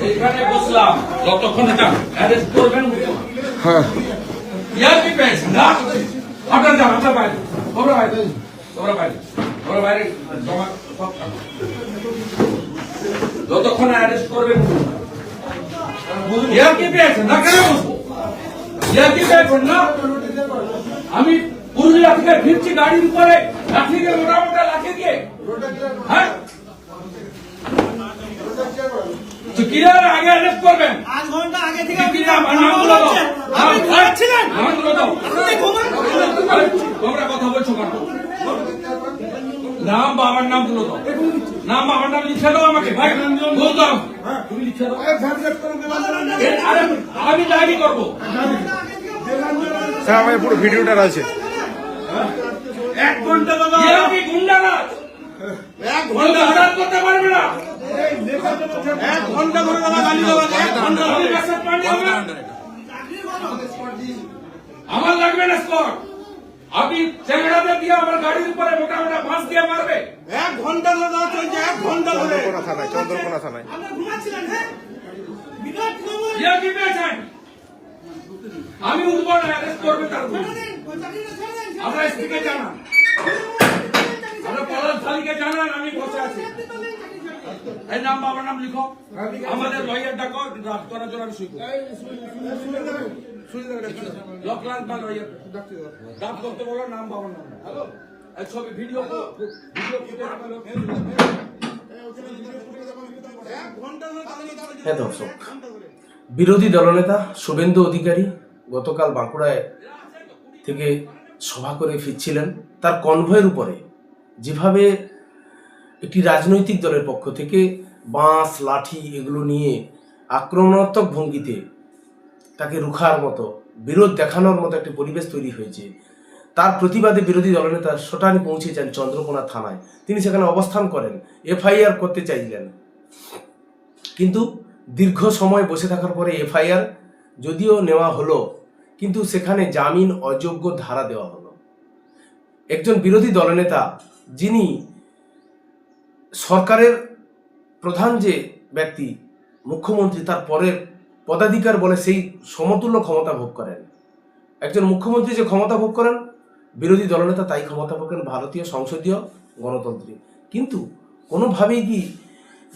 এইখানে বসলাম। যতক্ষণ এটা অ্যারেস্ট করবেন হ্যাঁ। ইয়ার না। আপনার যান আপনার বাইরে। তোমরা বাইরে। তোমরা বাইরে। তোমরা বাইরে জমা সব যতক্ষণ অ্যারেস্ট করবেন ইয়ার কি না কেন বসবো? ইয়ার না। আমি পুরুলিয়া থেকে ফিরছি গাড়ির উপরে। লাঠি দিয়ে মোটা মোটা লাঠি দিয়ে। হ্যাঁ? তো কিরার আগে অ্যারেস্ট করবেন। আধ ঘণ্টা আগে থেকে আপনি ঘুমাচ্ছিলেন নামগুলো দাও। আপনি আরে, তোমরা কথা বলছো কেন? নাম বাবার নামগুলো দাও। নাম বাবার নাম লিখে দাও আমাকে ভাই। বল দাও তুমি লিখে দাও। আরে আমি ডায়েরি করব। স্যার আমার পুরো ভিডিওটা আছে এক ঘণ্টা দাদা কি গুন্ডারাজ এক বলো হঠাৎ করতে পারবে না। এক ঘণ্টা ধরে দাদা গালি দেওয়া এক ঘণ্টা আমি ব্যাসার পান্ডে আমার আমার লাগবে না স্কট আপনি চ্যাংড়াতে দিয়ে আমার গাড়ির উপরে মোটা মোটা বাঁশ দিয়ে মারবে। এক ঘণ্টা ধরে দাদা চলছে এক ঘণ্টা ধরে। চন্দ্রকোনা থানায় চন্দ্রকোনা থানায়। আপনারা ঘুমাচ্ছিলেন হ্যাঁ বিরাট কি পেয়েছেন আমি উঠবো না অ্যারেস্ট করবে তার আমরা এসপিকে জানান। আমরা পলাশ থালিকে জানান আমি বসে আছি। এই নাম বাবার নাম লিখো। আমাদের লয়ার ডাকো ড্রাফট করার জন্য আমি শুনব লকলাল বা লয়ার। ড্রাফট করতে বলো নাম বাবার নাম। হ্যালো এই ছবি ভিডিও ভিডিও হয়েছে। হ্যাঁ দর্শক। বিরোধী দলনেতা শুভেন্দু অধিকারী গতকাল বাঁকুড়ায় থেকে সভা করে ফিরছিলেন। তার কনভয়ের উপরে যেভাবে একটি রাজনৈতিক দলের পক্ষ থেকে বাঁশ, লাঠি এগুলো নিয়ে আক্রমণাত্মক ভঙ্গিতে তাকে রুখার মতো, বিরোধ দেখানোর মতো একটি পরিবেশ তৈরি হয়েছে। তার প্রতিবাদে বিরোধী দলনেতা সোটানি পৌঁছে যান চন্দ্রকোনা থানায়। তিনি সেখানে অবস্থান করেন, এফআইআর করতে চাইলেন। কিন্তু দীর্ঘ সময় বসে থাকার পরে এফআইআর যদিও নেওয়া হলো, কিন্তু সেখানে জামিন অযোগ্য ধারা দেওয়া হলো। একজন বিরোধী দলনেতা যিনি সরকারের প্রধান যে ব্যক্তি, মুখ্যমন্ত্রী, তার পরের পদাধিকার বলে সেই সমতুল্য ক্ষমতা ভোগ করেন। একজন মুখ্যমন্ত্রী যে ক্ষমতা ভোগ করেন, বিরোধী দলনেতা তাই ক্ষমতা ভোগ করেন ভারতীয় সংসদীয় গণতন্ত্রে। কিন্তু কোনোভাবেই কি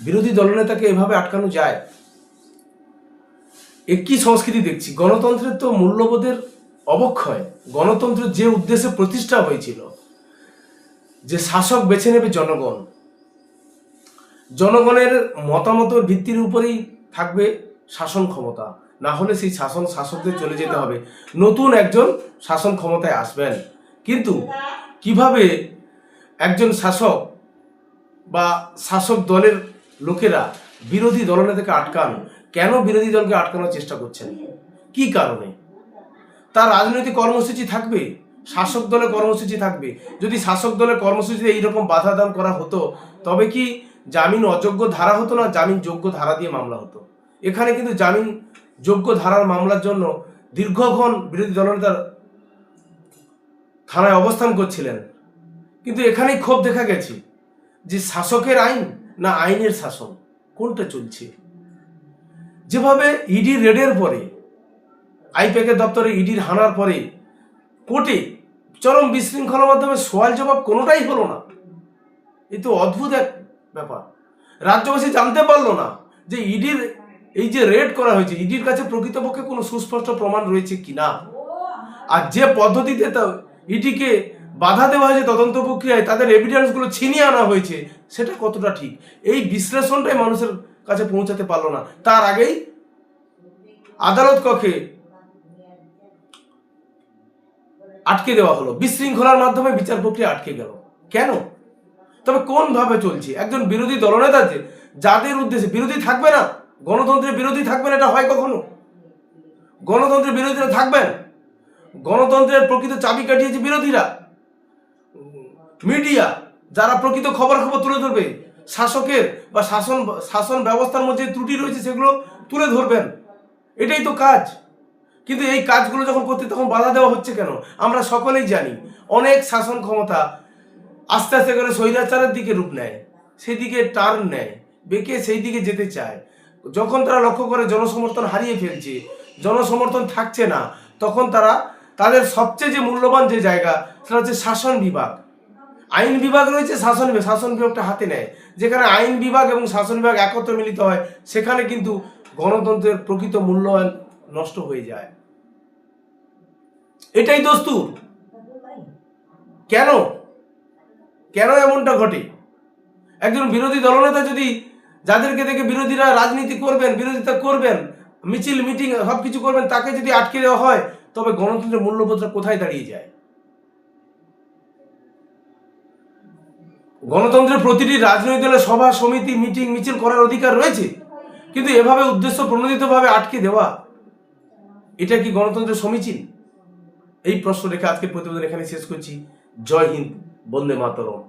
বিরোধী দলনেতাকে এভাবে আটকানো যায়? একই সংস্কৃতি দেখছি। গণতন্ত্রের তো মূল্যবোধের অবক্ষয়। গণতন্ত্র যে উদ্দেশ্যে প্রতিষ্ঠা হয়েছিল, যে শাসক বেছে নেবে জনগণ, জনগণের মতামতের ভিত্তির উপরেই থাকবে শাসন ক্ষমতা। না হলে সেই শাসন শাসকদের চলে যেতে হবে। নতুন একজন শাসন ক্ষমতায় আসবেন। কিন্তু কীভাবে একজন শাসক বা শাসক দলের লোকেরা বিরোধী দলনেতাকে আটকান, কেন বিরোধী দলকে আটকানোর চেষ্টা করছেন? কি কারণে? তার রাজনৈতিক কর্মসূচি থাকবে? শাসক দলের কর্মসূচি থাকবে? যদি শাসক দলের কর্মসূচিতে এইরকম বাধা দান করা হতো, তবে কি জামিন অযোগ্য ধারা হতো না জামিন যোগ্য ধারা দিয়ে মামলা হতো? এখানে কিন্তু জামিন যোগ্য ধারার মামলার জন্য দীর্ঘক্ষণ বিরোধী দলনেতার থানায় অবস্থান করছিলেন। কিন্তু এখানেই ক্ষোভ দেখা গেছে যে শাসকের আইন না আইনের শাসন? কোনটা চলছে? যেভাবে ইডি রেডের পরে, আইপ্যাকের দপ্তরে ইডির হানার পরে, কোর্টে চরম বিশৃঙ্খলার মাধ্যমে সওয়াল জবাব কোনোটাই হলো না। এ তো অদ্ভুত এক ব্যাপার। রাজ্যবাসী জানতে পারল না যে ইডির এই যে রেড করা হয়েছে ইডির কাছে প্রকৃতপক্ষে কোনো সুস্পষ্ট প্রমাণ রয়েছে কিনা। আর যে পদ্ধতিতে তা ইডিকে বাধা দেওয়া হয়েছে তদন্ত প্রক্রিয়ায়, তাদের এভিডেন্সগুলো ছিনিয়ে আনা হয়েছে, সেটা কতটা ঠিক? এই বিশ্লেষণটাই মানুষের কাছে পৌঁছাতে পারল না। তার আগেই আদালত কক্ষে আটকে দেওয়া হলো। বিশৃঙ্খলার মাধ্যমে বিচার প্রক্রিয়া আটকে গেল। কেন? তবে কোন ভাবে চলছে? একজন বিরোধী দলনেতা যে যাদের উদ্দেশ্যে, বিরোধী থাকবে না? গণতন্ত্রের বিরোধী থাকবেন এটা হয় কখনো? গণতন্ত্রের বিরোধীরা থাকবেন? গণতন্ত্রের প্রকৃত চাবি কাটিয়েছে বিরোধীরা। মিডিয়া যারা প্রকৃত খবর খবর তুলে ধরবে, শাসকের বা শাসন শাসন ব্যবস্থার মধ্যে ত্রুটি রয়েছে সেগুলো তুলে ধরবেন। এটাই তো কাজ। কিন্তু এই কাজগুলো যখন করতে তখন বাধা দেওয়া হচ্ছে কেন? আমরা সকলেই জানি, অনেক শাসন ক্ষমতা আস্তে আস্তে করে স্বৈরাচারের দিকে রূপ নেয়, সেদিকে টার্ন নেয়, বেঁকে সেই দিকে যেতে চায়। যখন তারা লক্ষ্য করে জনসমর্থন হারিয়ে ফেলছে, জনসমর্থন থাকছে না, তখন তারা তাদের সবচেয়ে যে মূল্যবান যে জায়গা, সেটা হচ্ছে শাসন বিভাগ। আইন বিভাগ রয়েছে, শাসন বিভাগ, শাসন বিভাগটা হাতে নেয়। যেখানে আইন বিভাগ এবং শাসন বিভাগ একত্র মিলিত হয়, সেখানে কিন্তু গণতন্ত্রের প্রকৃত মূল্যায়ন নষ্ট হয়ে যায়। এটাই দস্তুর কেন? কেন এমনটা ঘটে? একজন বিরোধী দলনেতা যদি যাদেরকে দেখে বিরোধীরা রাজনীতি করবেন, বিরোধিতা করবেন, মিছিল, মিটিং সব কিছু করবেন, তাকে যদি আটকে দেওয়া হয়, তবে গণতন্ত্রের মূল্যবোধটা কোথায় দাঁড়িয়ে যায়? গণতন্ত্রের প্রতিটি রাজনৈতিক দলের সভা, সমিতি, মিটিং, মিছিল করার অধিকার রয়েছে। কিন্তু এভাবে উদ্দেশ্য প্রণোদিতভাবে আটকে দেওয়া, এটা কি গণতন্ত্রের সমীচীন? এই প্রশ্ন রেখে আজকের প্রতিবেদন এখানে শেষ করছি। জয় হিন্দ, বন্দে মাতরম।